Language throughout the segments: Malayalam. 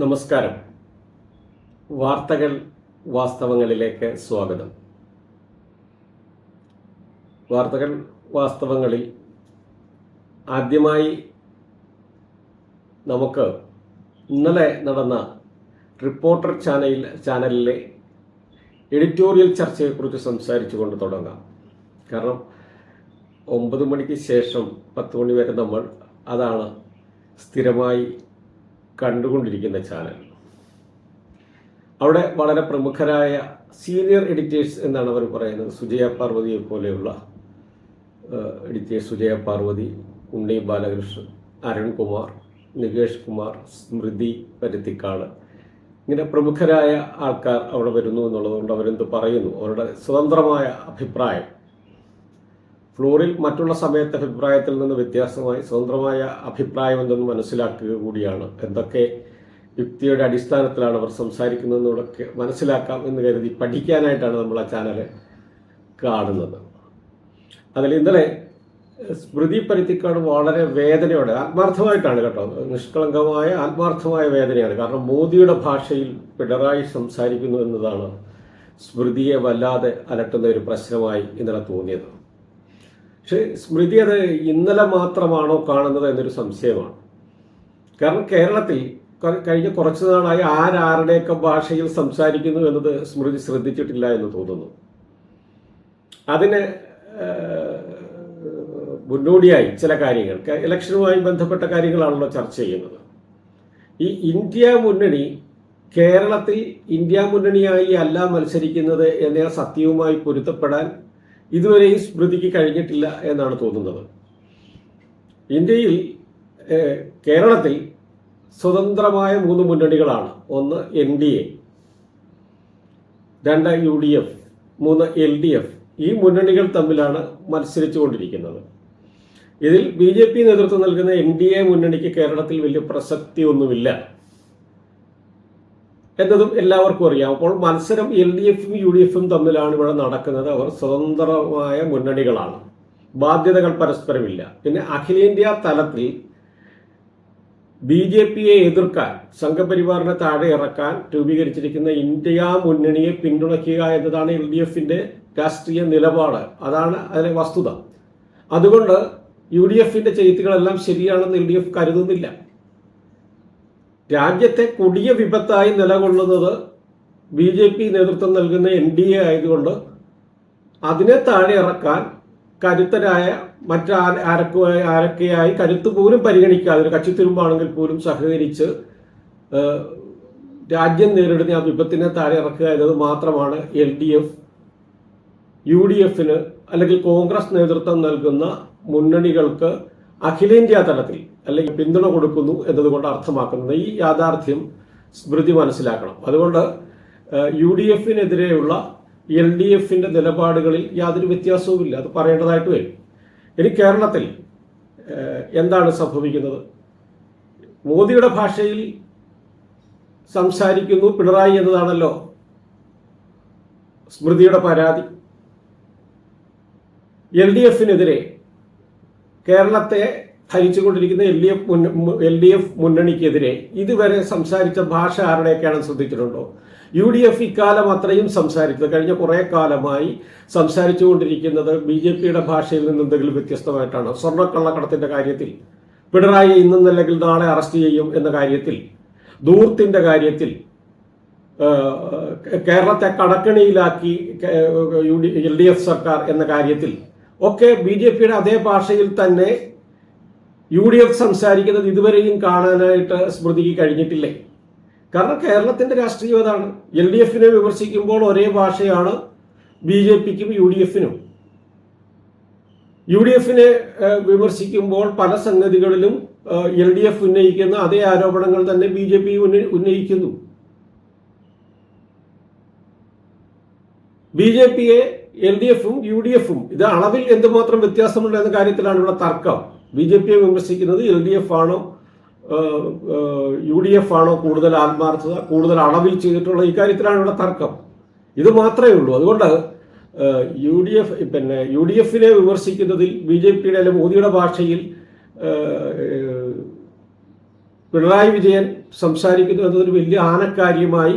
നമസ്കാരം. വാർത്തകൾ വാസ്തവങ്ങളിലേക്ക് സ്വാഗതം. വാർത്തകൾ വാസ്തവങ്ങളിൽ ആദ്യമായി നമുക്ക് ഇന്നലെ നടന്ന റിപ്പോർട്ടർ ചാനലിൽ ചാനലിലെ എഡിറ്റോറിയൽ ചർച്ചയെക്കുറിച്ച് സംസാരിച്ചു കൊണ്ട് തുടങ്ങാം. കാരണം ഒമ്പത് മണിക്ക് ശേഷം പത്ത് മണി വരെ നമ്മൾ അതാണ് സ്ഥിരമായി കണ്ടുകൊണ്ടിരിക്കുന്ന ചാനൽ അവിടെ വളരെ പ്രമുഖരായ സീനിയർ എഡിറ്റേഴ്സ് എന്നാണ് അവർ പറയുന്നത്. സുജയ പാർവതിയെ പോലെയുള്ള എഡിറ്റേഴ്സ് സുജയ പാർവതി ഉണ്ണി ബാലകൃഷ്ണൻ അരുൺകുമാർ നികേഷ് കുമാർ സ്മൃതി പരുത്തിക്കാട് ഇങ്ങനെ പ്രമുഖരായ ആൾക്കാർ അവിടെ വരുന്നു എന്നുള്ളതുകൊണ്ട് അവരെന്ത് പറയുന്നു? അവരുടെ സ്വതന്ത്രമായ അഭിപ്രായം. ഫ്ലോറിൽ മറ്റുള്ള സമയത്തെ അഭിപ്രായത്തിൽ നിന്ന് വ്യത്യാസമായി സ്വതന്ത്രമായ അഭിപ്രായം എന്തെന്ന് മനസ്സിലാക്കുക കൂടിയാണ്. എന്തൊക്കെ യുക്തിയുടെ അടിസ്ഥാനത്തിലാണ് അവർ സംസാരിക്കുന്നതെന്നൊക്കെ മനസ്സിലാക്കാം എന്ന് കരുതി പഠിക്കാനായിട്ടാണ് നമ്മൾ ആ ചാനൽ കാണുന്നത്. അതിൽ ഇന്നലെ സ്മൃതി പരുത്തിക്കാട് വളരെ വേദനയോടെ ആത്മാർത്ഥമായിട്ടാണ് കേട്ടോ നിഷ്കളങ്കമായ ആത്മാർത്ഥമായ വേദനയാണ്. കാരണം മോദിയുടെ ഭാഷയിൽ പിണറായി സംസാരിക്കുന്നു എന്നതാണ് സ്മൃതിയെ വല്ലാതെ അലട്ടുന്ന ഒരു പ്രശ്നമായി ഇന്നലെ തോന്നിയത്. പക്ഷെ സ്മൃതി അത് ഇന്നലെ മാത്രമാണോ കാണുന്നത് എന്നൊരു സംശയമാണ്. കാരണം കേരളത്തിൽ കഴിഞ്ഞ കുറച്ചു നാളായി ആരാരുടെയൊക്കെ ഭാഷയിൽ സംസാരിക്കുന്നു എന്നത് സ്മൃതി ശ്രദ്ധിച്ചിട്ടില്ല എന്ന് തോന്നുന്നു. അതിന് മുന്നോടിയായി ചില കാര്യങ്ങൾ ഇലക്ഷനുമായി ബന്ധപ്പെട്ട കാര്യങ്ങളാണല്ലോ ചർച്ച ചെയ്യുന്നത്. ഈ ഇന്ത്യ മുന്നണി കേരളത്തിൽ ഇന്ത്യ മുന്നണിയായി അല്ല മത്സരിക്കുന്നത് എന്ന സത്യവുമായി പൊരുത്തപ്പെടാൻ ഇതുവരെയും സ്മൃതിക്ക് കഴിഞ്ഞിട്ടില്ല എന്നാണ് തോന്നുന്നത്. ഇന്ത്യയിൽ കേരളത്തിൽ സ്വതന്ത്രമായ മൂന്ന് മുന്നണികളാണ്. ഒന്ന് എൻ ഡി എ രണ്ട് യു ഡി എഫ് മൂന്ന് എൽ ഡി എഫ്. ഈ മുന്നണികൾ തമ്മിലാണ് മത്സരിച്ചു കൊണ്ടിരിക്കുന്നത് ഇതിൽ ബി ജെ പി നേതൃത്വം നൽകുന്ന എൻ ഡി എ മുന്നണിക്ക് കേരളത്തിൽ വലിയ പ്രസക്തി ഒന്നുമില്ല എന്നതും എല്ലാവർക്കും അറിയാം. അപ്പോൾ മത്സരം എൽ ഡി എഫും യു ഡി എഫും തമ്മിലാണ് ഇവിടെ നടക്കുന്നത്. അവർ സ്വതന്ത്രമായ മുന്നണികളാണ്. ബാധ്യതകൾ പരസ്പരമില്ല. പിന്നെ അഖിലേന്ത്യാ തലത്തിൽ ബി ജെ പിയെ എതിർക്കാൻ സംഘപരിവാറിനെ താഴെ ഇറക്കാൻ രൂപീകരിച്ചിരിക്കുന്ന ഇന്ത്യ മുന്നണിയെ പിന്തുണയ്ക്കുക എന്നതാണ് എൽ ഡി എഫിന്റെ രാഷ്ട്രീയ നിലപാട്. അതാണ് അതിലെ വസ്തുത. അതുകൊണ്ട് യു ഡി എഫിന്റെ ചെയ്തികളെല്ലാം ശരിയാണെന്ന് എൽ ഡി എഫ് കരുതുന്നില്ല. രാജ്യത്തെ കൊടിയ വിപത്തായി നിലകൊള്ളുന്നത് ബി ജെ പി നേതൃത്വം നൽകുന്ന എൻ ഡി എ ആയതുകൊണ്ട് അതിനെ താഴെ ഇറക്കാൻ കരുത്തരായ മറ്റ് ആരൊക്കെയായി കരുത്ത് പോലും പരിഗണിക്കാതെ ഒരു കക്ഷി തിരുമ്പാണെങ്കിൽ പോലും സഹകരിച്ച് രാജ്യം നേരിടുന്ന ആ വിപത്തിനെ താഴെ ഇറക്കുക എന്നത് മാത്രമാണ് L D F U D എഫിന് അല്ലെങ്കിൽ കോൺഗ്രസ് നേതൃത്വം നൽകുന്ന മുന്നണികൾക്ക് അഖിലേന്ത്യാ തലത്തിൽ അല്ലെങ്കിൽ പിന്തുണ കൊടുക്കുന്നു എന്നതുകൊണ്ട് അർത്ഥമാക്കുന്നത് ഈ യാഥാർത്ഥ്യം സ്മൃതി മനസ്സിലാക്കണം. അതുകൊണ്ട് യു ഡി എഫിനെതിരെയുള്ള എൽ ഡി എഫിന്റെ നിലപാടുകളിൽ യാതൊരു വ്യത്യാസവുമില്ല. അത് പറയേണ്ടതായിട്ട് വരും. ഇനി കേരളത്തിൽ എന്താണ് സംഭവിക്കുന്നത്? മോദിയുടെ ഭാഷയിൽ സംസാരിക്കുന്നു പിണറായി എന്നതാണല്ലോ സ്മൃതിയുടെ പരാതി. എൽ ഡി എഫിനെതിരെ കേരളത്തെ ഭരിച്ചുകൊണ്ടിരിക്കുന്ന L D F L D F മുന്നണിക്കെതിരെ ഇതുവരെ സംസാരിച്ച ഭാഷ ആരുടെയൊക്കെയാണ് ശ്രദ്ധിച്ചിട്ടുണ്ടോ? യു ഡി എഫ് ഇക്കാലം അത്രയും സംസാരിച്ചത് കഴിഞ്ഞ കുറേ കാലമായി സംസാരിച്ചുകൊണ്ടിരിക്കുന്നത് ബി ജെ പിയുടെ ഭാഷയിൽ നിന്ന് എന്തെങ്കിലും വ്യത്യസ്തമായിട്ടാണ്? സ്വർണക്കള്ളക്കടത്തിന്റെ കാര്യത്തിൽ പിണറായി ഇന്നല്ലെങ്കിൽ നാളെ അറസ്റ്റ് ചെയ്യും എന്ന കാര്യത്തിൽ ദൂർത്തിന്റെ കാര്യത്തിൽ കേരളത്തെ കടക്കണിയിലാക്കി U D L D F സർക്കാർ എന്ന കാര്യത്തിൽ ഒക്കെ ബി ജെ പിയുടെ അതേ ഭാഷയിൽ തന്നെ യു ഡി എഫ് സംസാരിക്കുന്നത് ഇതുവരെയും കാണാനായിട്ട് സ്മൃതിക്ക് കഴിഞ്ഞിട്ടില്ലേ? കാരണം കേരളത്തിന്റെ രാഷ്ട്രീയം അതാണ്. എൽ ഡി എഫിനെ വിമർശിക്കുമ്പോൾ ഒരേ ഭാഷയാണ് ബി ജെ പിക്കും യു ഡി എഫിനും. യു ഡി എഫിനെ വിമർശിക്കുമ്പോൾ പല സംഗതികളിലും എൽ ഡി എഫ് ഉന്നയിക്കുന്ന അതേ ആരോപണങ്ങൾ തന്നെ ബി ജെ പി ഉന്നയിക്കുന്നു. ബി ജെ പിയെ എൽ ഡി എഫും യു ഡി എഫും. ഇത് അളവിൽ എന്തുമാത്രം വ്യത്യാസമുണ്ട് എന്ന കാര്യത്തിലാണ് ഇവിടെ തർക്കം. ബി ജെ പിയെ വിമർശിക്കുന്നത് എൽ ഡി എഫ് ആണോ യു ഡി എഫ് ആണോ കൂടുതൽ ആത്മാർത്ഥത കൂടുതൽ അളവിൽ ചെയ്തിട്ടുള്ള ഈ കാര്യത്തിലാണ് ഇവിടെ തർക്കം. ഇത് മാത്രമേ ഉള്ളൂ. അതുകൊണ്ട് യു ഡി എഫ് പിന്നെ യു ഡി എഫിനെ വിമർശിക്കുന്നതിൽ ബി ജെ പിയുടെ അല്ലെങ്കിൽ മോദിയുടെ ഭാഷയിൽ പിണറായി വിജയൻ സംസാരിക്കുന്നു എന്നതൊരു വലിയ ആനക്കാര്യമായി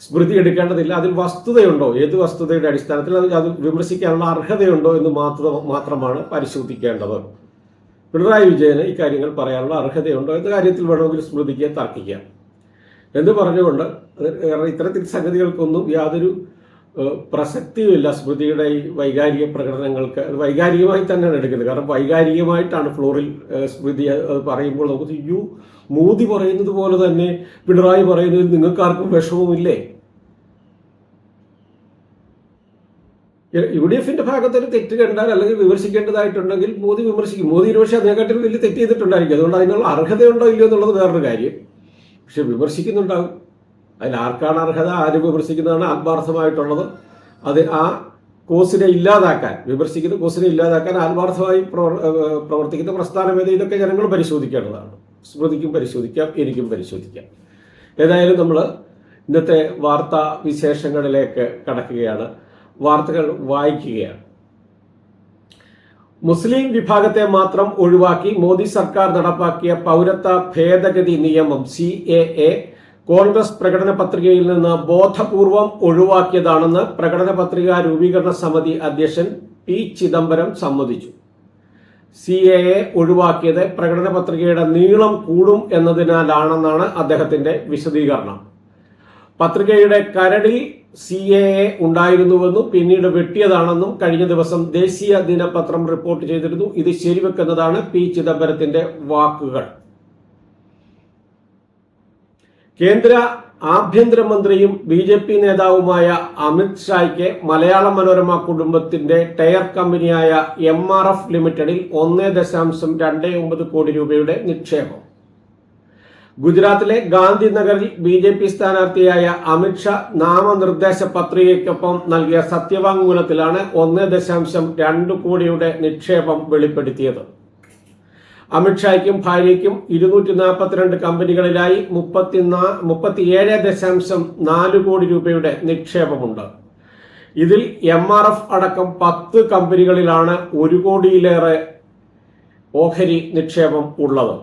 സ്മൃതി എടുക്കേണ്ടതില്ല. അതിൽ വസ്തുതയുണ്ടോ? ഏത് വസ്തുതയുടെ അടിസ്ഥാനത്തിൽ അത് അത് വിമർശിക്കാനുള്ള അർഹതയുണ്ടോ എന്ന് മാത്രം മാത്രമാണ് പരിശോധിക്കേണ്ടത്. പിണറായി വിജയന് ഇക്കാര്യങ്ങൾ പറയാനുള്ള അർഹതയുണ്ടോ എന്ന കാര്യത്തിൽ വേണമെങ്കിൽ സ്മൃതിക്ക് തർക്കിക്കാം. എന്ന് പറഞ്ഞുകൊണ്ട് ഇത്തരത്തിൽ സംഗതികൾക്കൊന്നും യാതൊരു പ്രസക്തിയുമില്ല സ്മൃതിയുടെ ഈ വൈകാരിക പ്രകടനങ്ങൾക്ക്. വൈകാരികമായി തന്നെയാണ് എടുക്കുന്നത്. കാരണം വൈകാരികമായിട്ടാണ് ഫ്ലോറിൽ സ്മൃതി പറയുമ്പോൾ നമുക്ക് യു മോദി പറയുന്നത് പോലെ തന്നെ പിണറായി പറയുന്നതിൽ നിങ്ങൾക്കാർക്കും വിഷമവുമില്ലേ? യു ഡി എഫിന്റെ ഭാഗത്ത് ഒരു തെറ്റ് കണ്ടാൽ അല്ലെങ്കിൽ വിമർശിക്കേണ്ടതായിട്ടുണ്ടെങ്കിൽ മോദി വിമർശിക്കും. മോദി ഒരുപക്ഷെ അതിനെക്കാട്ടിൽ വലിയ തെറ്റ് ചെയ്തിട്ടുണ്ടായിരിക്കും. അതുകൊണ്ട് അതിനുള്ള അർഹതയുണ്ടോ ഇല്ലയോ എന്നുള്ളത് വേറൊരു കാര്യം. പക്ഷെ വിമർശിക്കുന്നുണ്ടാകും അതിൽ ആർക്കാണ് അർഹത? ആര് വിമർശിക്കുന്നതാണ് ആത്മാർത്ഥമായിട്ടുള്ളത്. അത് ആ കോസിനെ ഇല്ലാതാക്കാൻ വിമർശിക്കുന്ന കോസിനെ ഇല്ലാതാക്കാൻ ആത്മാർത്ഥമായി പ്രവർത്തിക്കുന്ന പ്രസ്ഥാനം ഏത്? ഇതൊക്കെ ജനങ്ങൾ പരിശോധിക്കേണ്ടതാണ്. സ്മൃതിക്കും പരിശോധിക്കാം എനിക്കും പരിശോധിക്കാം. ഏതായാലും നമ്മൾ ഇന്നത്തെ വാർത്താ വിശേഷങ്ങളിലേക്ക് കടക്കുകയാണ്. വാർത്തകൾ വായിക്കുകയാണ്. മുസ്ലിം വിഭാഗത്തെ മാത്രം ഒഴിവാക്കി മോദി സർക്കാർ നടപ്പാക്കിയ പൗരത്വ ഭേദഗതി നിയമം സി എ എ കോൺഗ്രസ് പ്രകടന പത്രികയിൽ നിന്ന് ബോധപൂർവം ഒഴിവാക്കിയതാണെന്ന് പ്രകടന പത്രിക രൂപീകരണ സമിതി അധ്യക്ഷൻ പി ചിദംബരം സമ്മതിച്ചു. സി എ എ ഒഴിവാക്കിയത് പ്രകടന പത്രികയുടെ നീളം കൂടും എന്നതിനാലാണെന്നാണ് അദ്ദേഹത്തിന്റെ വിശദീകരണം. പത്രികയുടെ കരടിൽ സി എ എ ഉണ്ടായിരുന്നുവെന്നും പിന്നീട് വെട്ടിയതാണെന്നും കഴിഞ്ഞ ദിവസം ദേശീയ ദിനപത്രം റിപ്പോർട്ട് ചെയ്തിരുന്നു. ഇത് ശരിവെക്കുന്നതാണ് പി ചിദംബരത്തിന്റെ വാക്കുകൾ. കേന്ദ്ര ആഭ്യന്തരമന്ത്രിയും ബി ജെ പി നേതാവുമായ അമിത് ഷായ്ക്ക് മലയാള മനോരമ കുടുംബത്തിന്റെ ടയർ കമ്പനിയായ എം ആർ എഫ് ലിമിറ്റഡിൽ ഒന്ന് ദശാംശം രണ്ട് ഒമ്പത് കോടി രൂപയുടെ നിക്ഷേപം. ഗുജറാത്തിലെ ഗാന്ധിനഗറിൽ ബി ജെ പി സ്ഥാനാർത്ഥിയായ അമിത്ഷാ നാമനിർദ്ദേശ പത്രികയ്ക്കൊപ്പം നൽകിയ സത്യവാങ്മൂലത്തിലാണ് ഒന്ന് ദശാംശം രണ്ട് കോടിയുടെ നിക്ഷേപം വെളിപ്പെടുത്തിയത്. അമിത്ഷായ്ക്കും ഭാര്യയ്ക്കും ഇരുന്നൂറ്റി നാൽപ്പത്തിരണ്ട് കമ്പനികളിലായി മുപ്പത്തിനാ മുപ്പത്തിയേഴ് ദശാംശം നാല് കോടി രൂപയുടെ നിക്ഷേപമുണ്ട്. ഇതിൽ എം ആർ എഫ് അടക്കം പത്ത് കമ്പനികളിലാണ് ഒരു കോടിയിലേറെ ഓഹരി നിക്ഷേപം ഉള്ളത്.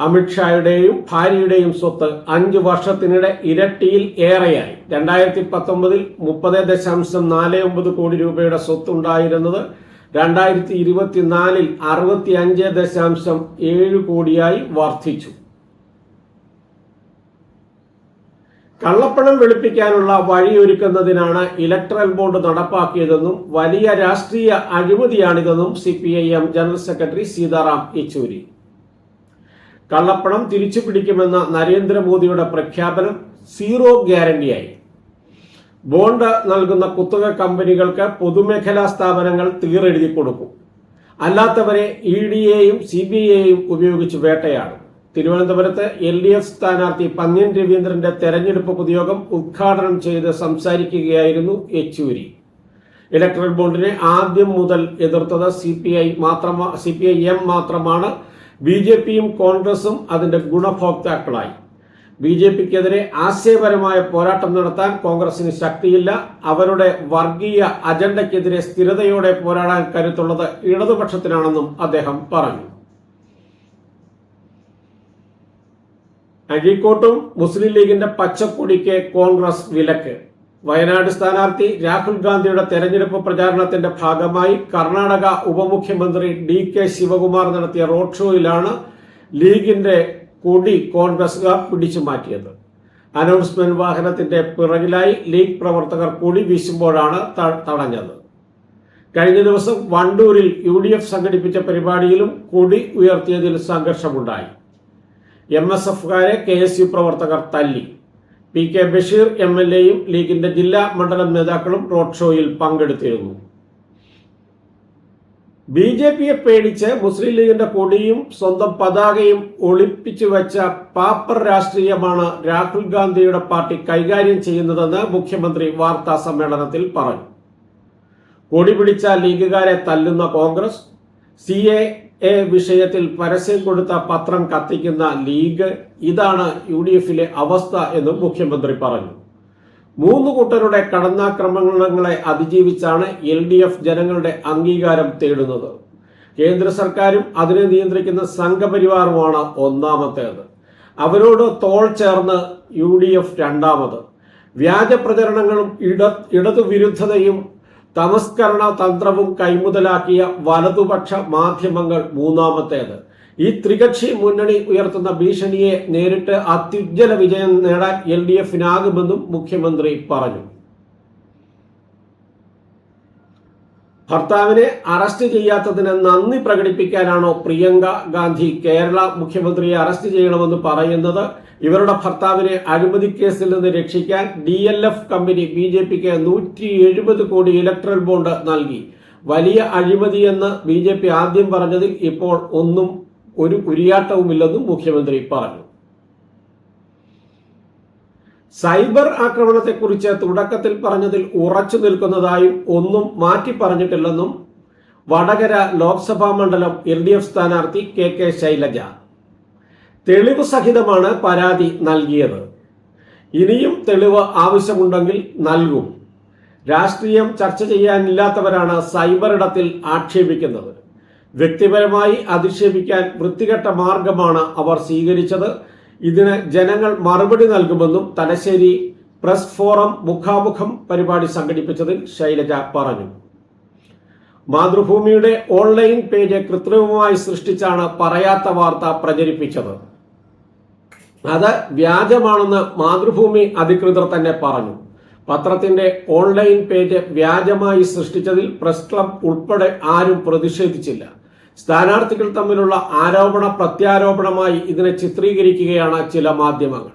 അമിത്ഷായുടെയും ഭാര്യയുടെയും സ്വത്ത് അഞ്ച് വർഷത്തിനിടെ ഇരട്ടിയിൽ ഏറെയായി. രണ്ടായിരത്തി പത്തൊമ്പതിൽ മുപ്പത് ദശാംശം നാല് ഒമ്പത് കോടി രൂപയുടെ സ്വത്തുണ്ടായിരുന്നത് രണ്ടായിരത്തി ഇരുപത്തിനാലിൽ അറുപത്തി അഞ്ച് ദശാംശം ഏഴ് കോടിയായി വർദ്ധിച്ചു. കള്ളപ്പണം വെളുപ്പിക്കാനുള്ള വഴിയൊരുക്കുന്നതിനാണ് ഇലക്ട്രൽ ബോർഡ് നടപ്പാക്കിയതെന്നും വലിയ രാഷ്ട്രീയ അഴിമതിയാണിതെന്നും C P I M general secretary Sitaram Yechury. കള്ളപ്പണം തിരിച്ചു പിടിക്കുമെന്ന നരേന്ദ്രമോദിയുടെ പ്രഖ്യാപനം സീറോ ഗ്യാരണ്ടിയായി. ബോണ്ട് നൽകുന്ന കുത്തക കമ്പനികൾക്ക് പൊതുമേഖലാ സ്ഥാപനങ്ങൾ തീറെഴുതി കൊടുക്കും. അല്ലാത്തവരെ ഇ ഡി എയും സി ബി എയും ഉപയോഗിച്ച് വേട്ടയാടും. തിരുവനന്തപുരത്ത് എൽ ഡി എഫ് സ്ഥാനാർത്ഥി പന്ന്യൻ രവീന്ദ്രന്റെ തെരഞ്ഞെടുപ്പ് പൊതുയോഗം ഉദ്ഘാടനം ചെയ്ത് സംസാരിക്കുകയായിരുന്നു യെച്ചൂരി. ഇലക്ട്രൽ ബോണ്ടിനെ ആദ്യം മുതൽ എതിർത്തത് സി പി ഐ മാത്രമാ സി പി ഐ എം മാത്രമാണ്. ബി ജെ പിയും കോൺഗ്രസും അതിന്റെ ഗുണഭോക്താക്കളായി. ബി ജെ പിക്കെതിരെ ആശയപരമായ പോരാട്ടം നടത്താൻ കോൺഗ്രസിന് ശക്തിയില്ല. അവരുടെ വർഗീയ അജണ്ടയ്ക്കെതിരെ സ്ഥിരതയോടെ പോരാടാൻ കരുത്തുള്ളത് ഇടതുപക്ഷത്തിനാണെന്നും അദ്ദേഹം പറഞ്ഞു. അഴീക്കോട്ടും മുസ്ലിം ലീഗിന്റെ പച്ചക്കൊടിക്ക് കോൺഗ്രസ് വിലക്ക്. വയനാട് സ്ഥാനാർത്ഥി രാഹുൽ ഗാന്ധിയുടെ തെരഞ്ഞെടുപ്പ് പ്രചാരണത്തിന്റെ ഭാഗമായി കർണാടക ഉപമുഖ്യമന്ത്രി ഡി കെ ശിവകുമാർ നടത്തിയ റോഡ് ഷോയിലാണ് ലീഗിന്റെ കൊടി കോൺഗ്രസുകാർ പിടിച്ചു മാറ്റിയത്. അനൗൺസ്മെന്റ് വാഹനത്തിന്റെ പിറകിലായി ലീഗ് പ്രവർത്തകർ കൂടി വീശുമ്പോഴാണ് തടഞ്ഞത്. കഴിഞ്ഞ ദിവസം വണ്ടൂരിൽ യു ഡി എഫ് സംഘടിപ്പിച്ച പരിപാടിയിലും കൂടി ഉയർത്തിയതിൽ സംഘർഷമുണ്ടായി. എം എസ് എഫുകാരെ കെ എസ് യു പ്രവർത്തകർ തല്ലി. P K Basheer M L എയും ലീഗിന്റെ ജില്ലാ മണ്ഡലം നേതാക്കളും റോഡ് ഷോയിൽ പങ്കെടുത്തിരുന്നു. ബി ജെ പിയെ പേടിച്ച് മുസ്ലിം ലീഗിന്റെ കൊടിയും സ്വന്തം പതാകയും ഒളിപ്പിച്ചു വെച്ച പാപ്പർ രാഷ്ട്രീയമാണ് രാഹുൽ ഗാന്ധിയുടെ പാർട്ടി കൈകാര്യം ചെയ്യുന്നതെന്ന് മുഖ്യമന്ത്രി വാർത്താ സമ്മേളനത്തിൽ പറഞ്ഞു. കൊടി പിടിച്ച ലീഗുകാരെ തല്ലുന്ന കോൺഗ്രസ് സി എ എ വിഷയത്തിൽ പരസ്യം കൊടുത്ത പത്രം കത്തിക്കുന്ന ലീഗ് ഇതാണ് യു ഡി എഫിലെ അവസ്ഥ എന്നും മുഖ്യമന്ത്രി പറഞ്ഞു. മൂന്ന് കൂട്ടരുടെ കടന്നാക്രമണങ്ങളെ അതിജീവിച്ചാണ് എൽ ഡി എഫ് ജനങ്ങളുടെ അംഗീകാരം തേടുന്നത്. കേന്ദ്ര സർക്കാരും അതിനെ നിയന്ത്രിക്കുന്ന സംഘപരിവാറുമാണ് ഒന്നാമത്തേത്. അവരോട് തോൾ ചേർന്ന് യു ഡി എഫ് രണ്ടാമത്. വ്യാജ പ്രചരണങ്ങളും ഇട ഇടതുവിരുദ്ധതയും തമസ്കരണ തന്ത്രവും കൈമുതലാക്കിയ വലതുപക്ഷ മാധ്യമങ്ങൾ മൂന്നാമത്തേത്. ഈ ത്രികക്ഷി മുന്നണി ഉയർത്തുന്ന ഭീഷണിയെ നേരിട്ട് അത്യുജ്വല വിജയം നേടാൻ എൽ ഡി എഫിനാകുമെന്നും മുഖ്യമന്ത്രി പറഞ്ഞു. ഭർത്താവിനെ അറസ്റ്റ് ചെയ്യാത്തതിന് നന്ദി പ്രകടിപ്പിക്കാനാണോ പ്രിയങ്ക ഗാന്ധി കേരള മുഖ്യമന്ത്രിയെ അറസ്റ്റ് ചെയ്യണമെന്ന് പറയുന്നത്? ഇവരുടെ ഭർത്താവിനെ അഴിമതി കേസിൽ നിന്ന് രക്ഷിക്കാൻ D L F company B J പിക്ക് നൂറ്റി എഴുപത് കോടി ഇലക്ട്രൽ ബോണ്ട് നൽകി. വലിയ അഴിമതിയെന്ന് ബി ജെ പി ആദ്യം പറഞ്ഞതിൽ ഇപ്പോൾ ഒന്നും ഒരു കുരിയാട്ടവുമില്ലെന്നും മുഖ്യമന്ത്രി പറഞ്ഞു. സൈബർ ആക്രമണത്തെക്കുറിച്ച് തുടക്കത്തിൽ പറഞ്ഞതിൽ ഉറച്ചു നിൽക്കുന്നതായും ഒന്നും മാറ്റി പറഞ്ഞിട്ടില്ലെന്നും വടകര ലോക്സഭാ മണ്ഡലം എൽ ഡി എഫ് സ്ഥാനാർത്ഥി കെ കെ ശൈലജ. തെളിവ് സഹിതമാണ് പരാതി നൽകിയത്. ഇനിയും തെളിവ് ആവശ്യമുണ്ടെങ്കിൽ നൽകും. രാഷ്ട്രീയം ചർച്ച ചെയ്യാനില്ലാത്തവരാണ് സൈബർ ഇടത്തിൽ ആക്ഷേപിക്കുന്നത്. വ്യക്തിപരമായി അധിക്ഷേപിക്കാൻ വൃത്തികെട്ട മാർഗമാണ് അവർ സ്വീകരിച്ചത്. ഇതിന് ജനങ്ങൾ മറുപടി നൽകുമെന്നും തലശ്ശേരി പ്രസ് ഫോറം മുഖാമുഖം പരിപാടി സംഘടിപ്പിച്ചതിൽ ശൈലജ പറഞ്ഞു. മാതൃഭൂമിയുടെ ഓൺലൈൻ പേജ് കൃത്രിമമായി സൃഷ്ടിച്ചാണ് പറയാത്ത വാർത്ത പ്രചരിപ്പിച്ചത്. അത് വ്യാജമാണെന്ന് മാതൃഭൂമി അധികൃതർ തന്നെ പറഞ്ഞു. പത്രത്തിന്റെ ഓൺലൈൻ പേജ് വ്യാജമായി സൃഷ്ടിച്ചതിൽ പ്രസ് ക്ലബ് ഉൾപ്പെടെ ആരും പ്രതിഷേധിച്ചില്ല. സ്ഥാനാർത്ഥികൾ തമ്മിലുള്ള ആരോപണ പ്രത്യാരോപണമായി ഇതിനെ ചിത്രീകരിക്കുകയാണ് ചില മാധ്യമങ്ങൾ.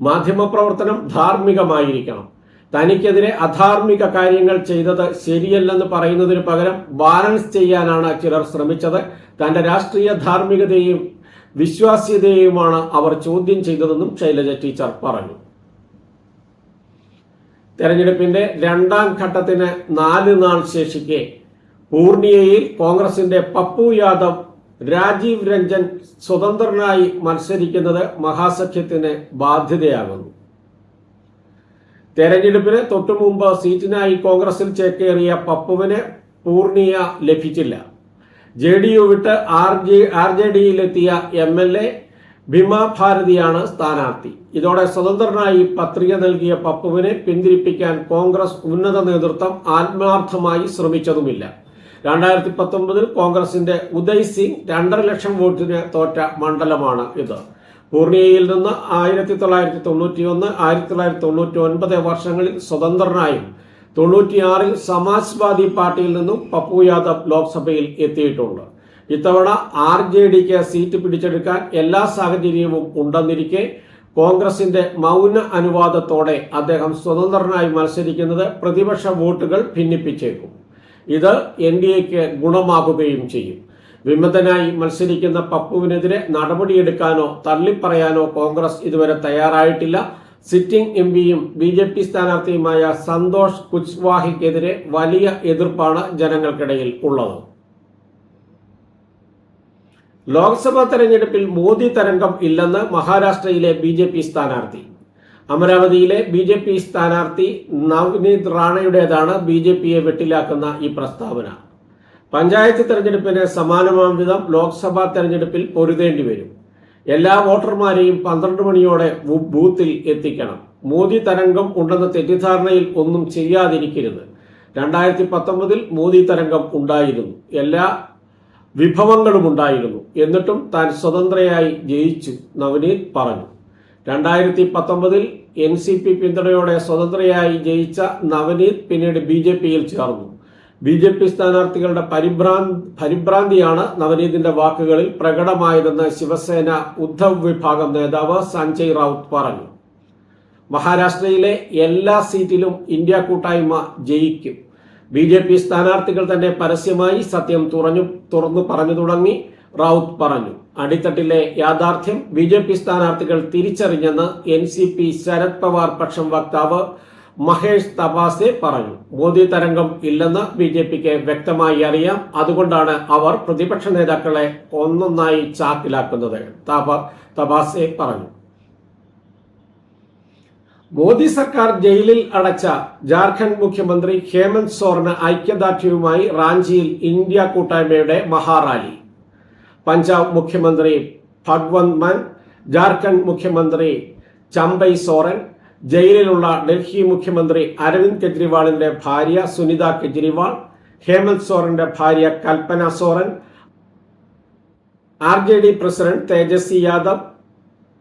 മാധ്യമപ്രവർത്തനം ധാർമ്മികമായിരിക്കണം. തനിക്കെതിരെ അധാർമിക കാര്യങ്ങൾ ചെയ്തത് ശരിയല്ലെന്ന് പറയുന്നതിന് പകരം ബാലൻസ് ചെയ്യാനാണ് ചിലർ ശ്രമിച്ചത്. തന്റെ രാഷ്ട്രീയ ധാർമ്മികതയും വിശ്വാസ്യതയുമാണ് അവർ ചോദ്യം ചെയ്തതെന്നും ശൈലജ ടീച്ചർ പറഞ്ഞു. തെരഞ്ഞെടുപ്പിന്റെ രണ്ടാം ഘട്ടത്തിന് നാല് നാൾ ശേഷിക്കെ പൂർണിയയിൽ കോൺഗ്രസിന്റെ പപ്പു യാദവ് രാജീവ് രഞ്ജൻ സ്വതന്ത്രനായി മത്സരിക്കുന്നത് മഹാസഖ്യത്തിന് ബാധ്യതയാകുന്നു. തെരഞ്ഞെടുപ്പിന് തൊട്ടുമുമ്പ് സീറ്റിനായി കോൺഗ്രസിൽ ചേക്കേറിയ പപ്പുവിന് പൂർണിയ ലഭിച്ചില്ല. ജെ ഡി യു വിട്ട് ആർ ജെ ആർ ജെ ഡിയിലെത്തിയ എം എൽ എ ഭീമ ഭാരതിയാണ് സ്ഥാനാർത്ഥി. ഇതോടെ സ്വതന്ത്രനായി പത്രിക നൽകിയ പപ്പുവിനെ പിന്തിരിപ്പിക്കാൻ കോൺഗ്രസ് ഉന്നത നേതൃത്വം ആത്മാർത്ഥമായി ശ്രമിച്ചതുമില്ല. രണ്ടായിരത്തി പത്തൊമ്പതിൽ കോൺഗ്രസിന്റെ ഉദയ് സിംഗ് രണ്ടര ലക്ഷം വോട്ടിന് തോറ്റ മണ്ഡലമാണ് ഇത്. പൂർണിയയിൽ നിന്ന് ആയിരത്തി തൊള്ളായിരത്തി തൊണ്ണൂറ്റി ഒന്ന് ആയിരത്തി തൊള്ളായിരത്തി തൊണ്ണൂറ്റി ഒൻപത് വർഷങ്ങളിൽ സ്വതന്ത്രനായും തൊണ്ണൂറ്റിയാറിൽ സമാജ്വാദി പാർട്ടിയിൽ നിന്നും പപ്പു യാദവ് ലോക്സഭയിൽ എത്തിയിട്ടുണ്ട്. ഇത്തവണ ആർ ജെ ഡിക്ക് സീറ്റ് പിടിച്ചെടുക്കാൻ എല്ലാ സാഹചര്യവും ഉണ്ടെന്നിരിക്കെ കോൺഗ്രസിന്റെ മൗന അനുവാദത്തോടെ അദ്ദേഹം സ്വതന്ത്രനായി മത്സരിക്കുന്നത് പ്രതിപക്ഷ വോട്ടുകൾ ഭിന്നിപ്പിച്ചേക്കും. ഇത് എൻ ഡി എക്ക് ഗുണമാകുകയും ചെയ്യും. വിമതനായി മത്സരിക്കുന്ന പപ്പുവിനെതിരെ നടപടിയെടുക്കാനോ തള്ളിപ്പറയാനോ കോൺഗ്രസ് ഇതുവരെ തയ്യാറായിട്ടില്ല. സിറ്റിംഗ് എം പിയും ബി ജെ പി സ്ഥാനാർത്ഥിയുമായ സന്തോഷ് കുച്ച്വാഹിക്കെതിരെ വലിയ എതിർപ്പാണ് ജനങ്ങൾക്കിടയിൽ ഉള്ളത്. ലോക്സഭാ തെരഞ്ഞെടുപ്പിൽ മോദി തരംഗം ഇല്ലെന്ന് മഹാരാഷ്ട്രയിലെ ബി സ്ഥാനാർത്ഥി. അമരാവതിയിലെ ബി ജെ പി സ്ഥാനാർത്ഥി നവനീത് റാണയുടേതാണ് ബി ജെ പിയെ വെട്ടിലാക്കുന്ന ഈ പ്രസ്താവന. പഞ്ചായത്ത് തെരഞ്ഞെടുപ്പിന് സമാനമാം വിധം ലോക്സഭാ തെരഞ്ഞെടുപ്പിൽ പൊരുതേണ്ടി വരും. എല്ലാ വോട്ടർമാരെയും പന്ത്രണ്ട് മണിയോടെ ബൂത്തിൽ എത്തിക്കണം. മോദി തരംഗം ഉണ്ടെന്ന തെറ്റിദ്ധാരണയിൽ ഒന്നും ചെയ്യാതിരിക്കരുത്. രണ്ടായിരത്തി പത്തൊമ്പതിൽ മോദി തരംഗം ഉണ്ടായിരുന്നു. എല്ലാ വിഭവങ്ങളും ഉണ്ടായിരുന്നു. എന്നിട്ടും താൻ സ്വതന്ത്രയായി ജയിച്ചു നവനീത് പറഞ്ഞു. രണ്ടായിരത്തി പത്തൊമ്പതിൽ എൻ സി പി പിന്തുണയോടെ സ്വതന്ത്രയായി ജയിച്ച നവനീത് പിന്നീട് ബി ജെ പിയിൽ ചേർന്നു. ബി ജെ പി സ്ഥാനാർത്ഥികളുടെ പരിഭ്രാന്തി പരിഭ്രാന്തിയാണ് നവനീതിന്റെ വാക്കുകളിൽ പ്രകടമായതെന്ന് ശിവസേന ഉദ്ധവ് വിഭാഗം നേതാവ് സഞ്ജയ് റൌത്ത് പറഞ്ഞു. മഹാരാഷ്ട്രയിലെ എല്ലാ സീറ്റിലും ഇന്ത്യ കൂട്ടായ്മ ജയിക്കും. ബി ജെ പി സ്ഥാനാർത്ഥികൾ തന്നെ പരസ്യമായി സത്യം തുറഞ്ഞു തുറന്നു പറഞ്ഞു തുടങ്ങി. റൌത്ത് പറഞ്ഞു. അടിത്തട്ടിലെ യാഥാർത്ഥ്യം ബി ജെ പി സ്ഥാനാർത്ഥികൾ തിരിച്ചറിഞ്ഞെന്ന് N C P Sharad Pawar പക്ഷം വക്താവ് മഹേഷ് തപാസെ പറഞ്ഞു. മോദി തരംഗം ഇല്ലെന്ന് ബി ജെ പിക്ക് വ്യക്തമായി അറിയാം. അതുകൊണ്ടാണ് അവർ പ്രതിപക്ഷ നേതാക്കളെ ഒന്നൊന്നായി ചാക്കിലാക്കുന്നത് തപാസെ പറഞ്ഞു. മോദി സർക്കാർ ജയിലിൽ അടച്ച ജാർഖണ്ഡ് മുഖ്യമന്ത്രി ഹേമന്ത് സോറിന് ഐക്യദാർഢ്യവുമായി റാഞ്ചിയിൽ ഇന്ത്യ കൂട്ടായ്മയുടെ മഹാറാലി. പഞ്ചാബ് മുഖ്യമന്ത്രി ഭഗ്വന്ത് മാൻ ജാർഖണ്ഡ് മുഖ്യമന്ത്രി ചമ്പൈ സോറൻ ജയിലിലുള്ള ഡൽഹി മുഖ്യമന്ത്രി അരവിന്ദ് കെജ്രിവാളിന്റെ ഭാര്യ സുനിത കെജ്രിവാൾ ഹേമന്ത് സോറന്റെ ഭാര്യ Kalpana Soren R J D president Tejashwi Yadav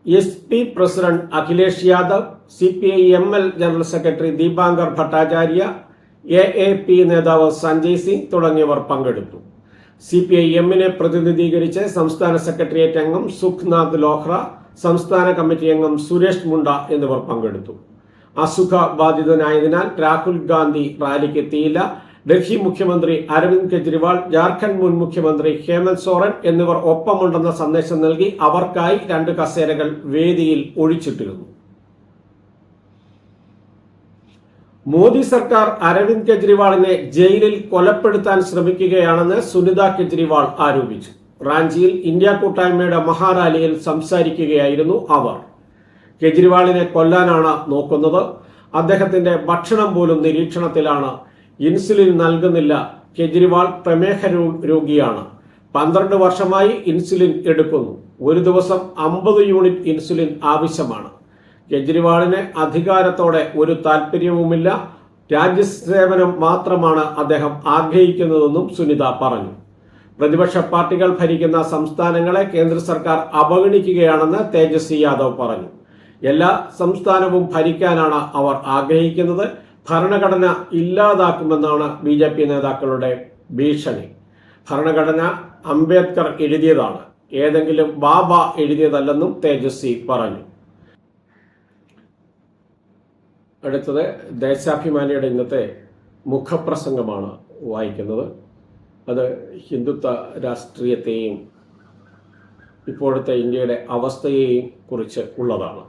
S P president Akhilesh Yadav C P I M L general secretary Dipankar Bhattacharya A A P നേതാവ് സഞ്ജയ് സിംഗ് തുടങ്ങിയവർ പങ്കെടുത്തു. സി പി ഐ എമ്മിനെ പ്രതിനിധീകരിച്ച് സംസ്ഥാന സെക്രട്ടേറിയറ്റ് അംഗം സുഖ്നാഥ് ലോഹ്റ സംസ്ഥാന കമ്മിറ്റി അംഗം സുരേഷ് മുണ്ട എന്നിവർ പങ്കെടുത്തു. അസുഖ ബാധിതനായതിനാൽ രാഹുൽ ഗാന്ധി റാലിക്ക് എത്തിയില്ല. ഡൽഹി മുഖ്യമന്ത്രി അരവിന്ദ് കെജ്രിവാൾ ജാർഖണ്ഡ് മുൻ മുഖ്യമന്ത്രി ഹേമന്ത് സോറൻ എന്നിവർ ഒപ്പമുണ്ടെന്ന സന്ദേശം നൽകി അവർക്കായി രണ്ട് കസേരകൾ വേദിയിൽ ഒഴിച്ചിട്ടിരുന്നു. മോദി സർക്കാർ അരവിന്ദ് കെജ്രിവാളിനെ ജയിലിൽ കൊലപ്പെടുത്താൻ ശ്രമിക്കുകയാണെന്ന് സുനിത കെജ്രിവാൾ ആരോപിച്ചു. റാഞ്ചിയിൽ ഇന്ത്യ കൂട്ടായ്മയുടെ മഹാറാലിയിൽ സംസാരിക്കുകയായിരുന്നു അവർ. കെജ്രിവാളിനെ കൊല്ലാനാണ് നോക്കുന്നത്. അദ്ദേഹത്തിന്റെ ഭക്ഷണം പോലും നിരീക്ഷണത്തിലാണ്. ഇൻസുലിൻ നൽകുന്നില്ല. കെജ്രിവാൾ പ്രമേഹ രോഗിയാണ്. പന്ത്രണ്ട് വർഷമായി ഇൻസുലിൻ എടുക്കുന്നു. ഒരു ദിവസം അമ്പത് യൂണിറ്റ് ഇൻസുലിൻ ആവശ്യമാണ്. കെജ്രിവാളിന് അധികാരത്തോടെ ഒരു താല്പര്യവുമില്ല രാജ്യസേവനം മാത്രമാണ് അദ്ദേഹം ആഗ്രഹിക്കുന്നതെന്നും സുനിത പറഞ്ഞു. പ്രതിപക്ഷ പാർട്ടികൾ ഭരിക്കുന്ന സംസ്ഥാനങ്ങളെ കേന്ദ്ര സർക്കാർ അവഗണിക്കുകയാണെന്ന് തേജസ്വി യാദവ് പറഞ്ഞു. എല്ലാ സംസ്ഥാനവും ഭരിക്കാനാണ് അവർ ആഗ്രഹിക്കുന്നത്. ഭരണഘടന ഇല്ലാതാക്കുമെന്നാണ് ബി ജെ പി നേതാക്കളുടെ ഭീഷണി. ഭരണഘടന അംബേദ്കർ എഴുതിയതാണ്. ഏതെങ്കിലും ബാബ എഴുതിയതല്ലെന്നും തേജസ്വി പറഞ്ഞു. അടുത്തത് ദേശാഭിമാനിയുടെ ഇന്നത്തെ മുഖപ്രസംഗമാണ് വായിക്കുന്നത്. അത് ഹിന്ദുത്വ രാഷ്ട്രീയത്തെയും ഇപ്പോഴത്തെ ഇന്ത്യയുടെ അവസ്ഥയെയും കുറിച്ച് ഉള്ളതാണ്.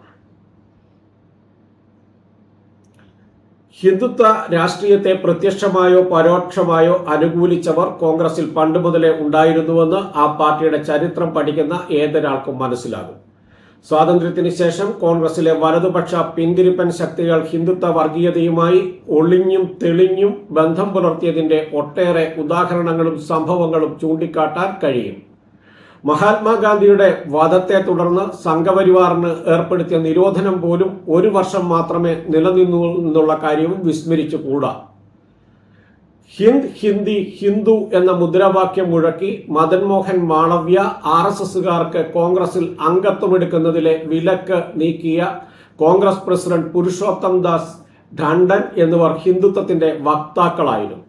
ഹിന്ദുത്വ രാഷ്ട്രീയത്തെ പ്രത്യക്ഷമായോ പരോക്ഷമായോ അനുകൂലിച്ചവർ കോൺഗ്രസിൽ പണ്ട് മുതലേ ഉണ്ടായിരുന്നുവെന്ന് ആ പാർട്ടിയുടെ ചരിത്രം പഠിക്കുന്ന ഏതൊരാൾക്കും മനസ്സിലാകും. സ്വാതന്ത്ര്യത്തിന് ശേഷം കോൺഗ്രസിലെ വലതുപക്ഷ പിന്തിരിപ്പൻ ശക്തികൾ ഹിന്ദുത്വ വർഗീയതയുമായി ഒളിഞ്ഞും തെളിഞ്ഞും ബന്ധം പുലർത്തിയതിന്റെ ഒട്ടേറെ ഉദാഹരണങ്ങളും സംഭവങ്ങളും ചൂണ്ടിക്കാട്ടാൻ കഴിയും. മഹാത്മാഗാന്ധിയുടെ വധത്തെ തുടർന്ന് സംഘപരിവാറിന് ഏർപ്പെടുത്തിയ നിരോധനം പോലും ഒരു വർഷം മാത്രമേ നിലനിന്നു എന്നുള്ള കാര്യവും വിസ്മരിച്ചുകൂടാ. ഹിന്ദ് ഹിന്ദി ഹിന്ദു എന്ന മുദ്രാവാക്യം മുഴക്കി മദൻ മോഹൻ മാളവ്യ ആർ എസ് എസുകാർക്ക് കോൺഗ്രസിൽ അംഗത്വമെടുക്കുന്നതിലെ വിലക്ക് നീക്കിയ കോൺഗ്രസ് പ്രസിഡന്റ് പുരുഷോത്തം ദാസ് ഠണ്ടൻ എന്നിവർ ഹിന്ദുത്വത്തിന്റെ വക്താക്കളായിരുന്നു.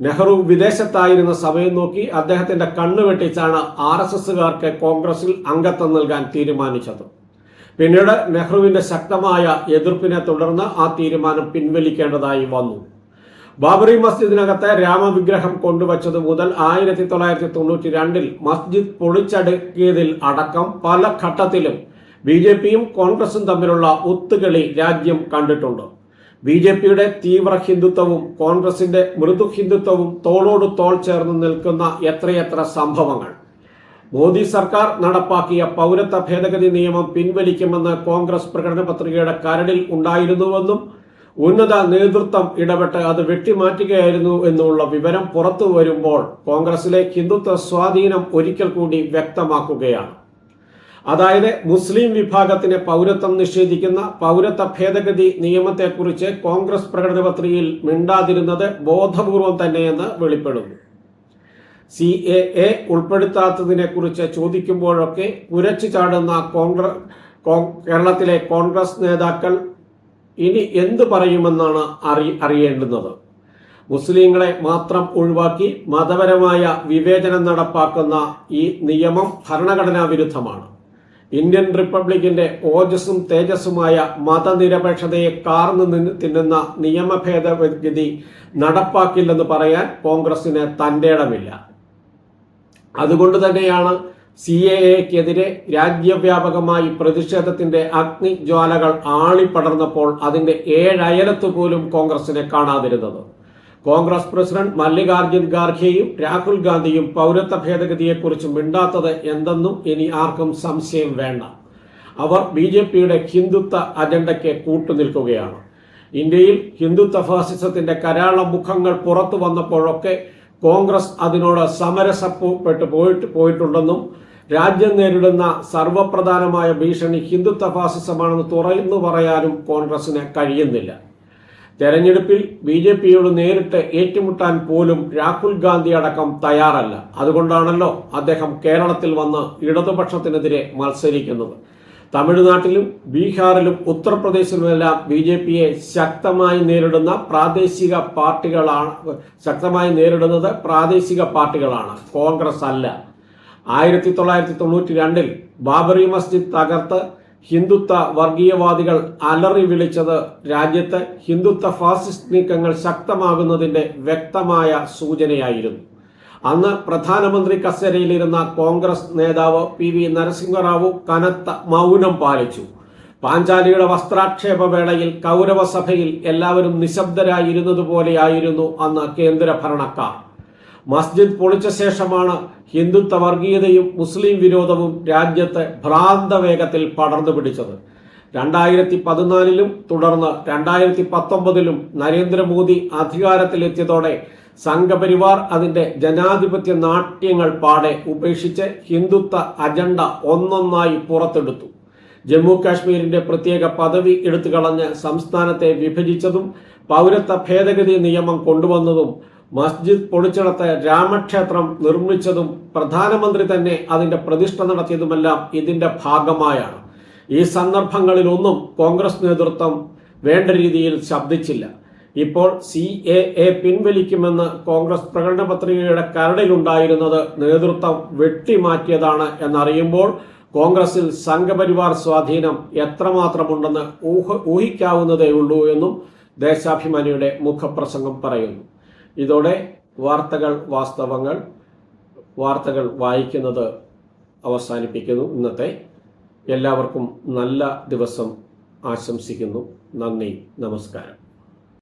നെഹ്റു വിദേശത്തായിരുന്ന സമയം നോക്കി അദ്ദേഹത്തിന്റെ കണ്ണു വെട്ടിച്ചാണ് ആർ എസ് എസുകാർക്ക് കോൺഗ്രസിൽ അംഗത്വം നൽകാൻ തീരുമാനിച്ചത്. പിന്നീട് നെഹ്റുവിന്റെ ശക്തമായ എതിർപ്പിനെ തുടർന്ന് ആ തീരുമാനം പിൻവലിക്കേണ്ടതായി വന്നു. ബാബറി മസ്ജിദിനകത്ത് രാമവിഗ്രഹം കൊണ്ടുവച്ചത് മുതൽ ആയിരത്തി തൊള്ളായിരത്തി തൊണ്ണൂറ്റി രണ്ടിൽ മസ്ജിദ് പൊളിച്ചടുക്കിയതിൽ അടക്കം പല ഘട്ടത്തിലും ബി ജെ പിയും കോൺഗ്രസും തമ്മിലുള്ള ഒത്തുകളി രാജ്യം കണ്ടിട്ടുണ്ട്. ബി ജെ പിയുടെ തീവ്ര ഹിന്ദുത്വവും കോൺഗ്രസിന്റെ മൃദു ഹിന്ദുത്വവും തോളോട് തോൾ ചേർന്ന് നിൽക്കുന്ന എത്രയെത്ര സംഭവങ്ങൾ. മോദി സർക്കാർ നടപ്പാക്കിയ പൗരത്വ ഭേദഗതി നിയമം പിൻവലിക്കുമെന്ന് കോൺഗ്രസ് പ്രകടന പത്രികയുടെ കരടിൽ ഉണ്ടായിരുന്നുവെന്നും ഉന്നത നേതൃത്വം ഇടപെട്ട് അത് വെട്ടിമാറ്റുകയായിരുന്നു എന്നുള്ള വിവരം പുറത്തു വരുമ്പോൾ കോൺഗ്രസിലെ ഹിന്ദുത്വ സ്വാധീനം ഒരിക്കൽ കൂടി വ്യക്തമാക്കുകയാണ്. അതായത് മുസ്ലിം വിഭാഗത്തിന് പൗരത്വം നിഷേധിക്കുന്ന പൗരത്വ ഭേദഗതി നിയമത്തെക്കുറിച്ച് കോൺഗ്രസ് പ്രകടന പത്രികയിൽ മിണ്ടാതിരുന്നത് ബോധപൂർവം തന്നെയെന്ന് വെളിപ്പെടുന്നു. സി എ എ ഉൾപ്പെടുത്താത്തതിനെ കുറിച്ച് ചോദിക്കുമ്പോഴൊക്കെ ഉരച്ചു ചാടുന്ന കോൺഗ്രസ് കേരളത്തിലെ കോൺഗ്രസ് നേതാക്കൾ ഇനി എന്ത് പറയുമെന്നാണ് അറി അറിയേണ്ടുന്നത്. മുസ്ലിങ്ങളെ മാത്രം ഒഴിവാക്കി മതപരമായ വിവേചനം നടപ്പാക്കുന്ന ഈ നിയമം ഭരണഘടനാ വിരുദ്ധമാണ്. ഇന്ത്യൻ റിപ്പബ്ലിക്കിന്റെ ഓജസ്സും തേജസ്സുമായ മതനിരപേക്ഷതയെ കാർന്നു തിന്നുന്ന നിയമ ഭേദഗതി നടപ്പാക്കില്ലെന്ന് പറയാൻ കോൺഗ്രസിന് തന്റെ ഇടമില്ല അതുകൊണ്ട് തന്നെയാണ് സി എ എക്കെതിരെ രാജ്യവ്യാപകമായി പ്രതിഷേധത്തിന്റെ അഗ്നിജ്വാലകൾ ആളിപ്പടർന്നപ്പോൾ അതിന്റെ ഏഴയലത്ത് പോലും കോൺഗ്രസിനെ കാണാതിരുന്നത്. കോൺഗ്രസ് പ്രസിഡന്റ് മല്ലികാർജുൻ ഖാർഖെയും രാഹുൽ ഗാന്ധിയും പൗരത്വ ഭേദഗതിയെക്കുറിച്ച് മിണ്ടാത്തത് എന്തെന്നും ഇനി ആർക്കും സംശയം വേണ്ട. അവർ ബി ജെ പിയുടെ ഹിന്ദുത്വ അജണ്ടയ്ക്ക് കൂട്ടുനിൽക്കുകയാണ്. ഇന്ത്യയിൽ ഹിന്ദുത്വ ഫാസിസത്തിന്റെ കരാള മുഖങ്ങൾ പുറത്തു വന്നപ്പോഴൊക്കെ കോൺഗ്രസ് അതിനോട് സമരസപ്പെട്ട് പോയിട്ട് പോയിട്ടുണ്ടെന്നും രാജ്യം നേരിടുന്ന സർവപ്രധാനമായ ഭീഷണി ഹിന്ദുത്വ ഫാസിസമാണെന്ന് തുറന്നു പറയാനും കോൺഗ്രസിന് കഴിയുന്നില്ല. തെരഞ്ഞെടുപ്പിൽ ബി ജെ പിയോട് നേരിട്ട് ഏറ്റുമുട്ടാൻ പോലും രാഹുൽ ഗാന്ധി അടക്കം തയ്യാറല്ല. അതുകൊണ്ടാണല്ലോ അദ്ദേഹം കേരളത്തിൽ വന്ന് ഇടതുപക്ഷത്തിനെതിരെ മത്സരിക്കുന്നത്. തമിഴ്നാട്ടിലും ബീഹാറിലും ഉത്തർപ്രദേശിലുമെല്ലാം ബി ജെ പിയെ ശക്തമായി നേരിടുന്ന പ്രാദേശിക പാർട്ടികളാണ് ശക്തമായി നേരിടുന്നത് പ്രാദേശിക പാർട്ടികളാണ്. കോൺഗ്രസ് അല്ല. ആയിരത്തി തൊള്ളായിരത്തി തൊണ്ണൂറ്റി രണ്ടിൽ ബാബറി മസ്ജിദ് തകർത്ത് ഹിന്ദുത്വ വർഗീയവാദികൾ അലറി വിളിച്ചത് രാജ്യത്ത് ഹിന്ദുത്വ ഫാസിസ്റ്റ് നീക്കങ്ങൾ ശക്തമാകുന്നതിന്റെ വ്യക്തമായ സൂചനയായിരുന്നു. അന്ന് പ്രധാനമന്ത്രി കസേരയിലിരുന്ന കോൺഗ്രസ് നേതാവ് പി വി നരസിംഹറാവു കനത്ത മൗനം പാലിച്ചു. പാഞ്ചാലിയുടെ വസ്ത്രാക്ഷേപ വേളയിൽ കൗരവസഭയിൽ എല്ലാവരും നിശബ്ദരായിരുന്നതുപോലെയായിരുന്നു അന്ന് കേന്ദ്ര ഭരണക്കാർ. മസ്ജിദ് പൊളിച്ച ശേഷമാണ് ഹിന്ദുത്വ വർഗീയതയും മുസ്ലിം വിരോധവും രാജ്യത്ത് ഭ്രാന്തവേഗത്തിൽ പടർന്നു പിടിച്ചത്. രണ്ടായിരത്തി പതിനാലിലും തുടർന്ന് രണ്ടായിരത്തി പത്തൊമ്പതിലും നരേന്ദ്രമോദി അധികാരത്തിലെത്തിയതോടെ സംഘപരിവാർ അതിന്റെ ജനാധിപത്യ നാട്യങ്ങൾ പാടെ ഉപേക്ഷിച്ച് ഹിന്ദുത്വ അജണ്ട ഒന്നൊന്നായി പുറത്തെടുത്തു. ജമ്മു കാശ്മീരിന്റെ പ്രത്യേക പദവി എടുത്തുകളഞ്ഞ് സംസ്ഥാനത്തെ വിഭജിച്ചതും പൗരത്വ ഭേദഗതി നിയമം കൊണ്ടുവന്നതും മസ്ജിദ് പൊളിച്ചിടത്ത് രാമക്ഷേത്രം നിർമ്മിച്ചതും പ്രധാനമന്ത്രി തന്നെ അതിന്റെ പ്രതിഷ്ഠ നടത്തിയതുമെല്ലാം ഇതിന്റെ ഭാഗമായാണ്. ഈ സന്ദർഭങ്ങളിലൊന്നും കോൺഗ്രസ് നേതൃത്വം വേണ്ട രീതിയിൽ ശബ്ദിച്ചില്ല. ഇപ്പോൾ സി എ എ പിൻവലിക്കുമെന്ന് കോൺഗ്രസ് പ്രകടന പത്രികയുടെ കരടിലുണ്ടായിരുന്നത് നേതൃത്വം വെട്ടിമാറ്റിയതാണ് എന്നറിയുമ്പോൾ കോൺഗ്രസിൽ സംഘപരിവാർ സ്വാധീനം എത്രമാത്രമുണ്ടെന്ന് ഊഹ ഊഹിക്കാവുന്നതേ ഉള്ളൂ എന്നും ദേശാഭിമാനിയുടെ മുഖപ്രസംഗം പറയുന്നു. ഇതോടെ വാർത്തകൾ വാസ്തവങ്ങൾ വാർത്തകൾ വായിക്കുന്നത് അവസാനിപ്പിക്കുന്നു. ഇന്നത്തെ എല്ലാവർക്കും നല്ല ദിവസം ആശംസിക്കുന്നു. നന്ദി നമസ്കാരം.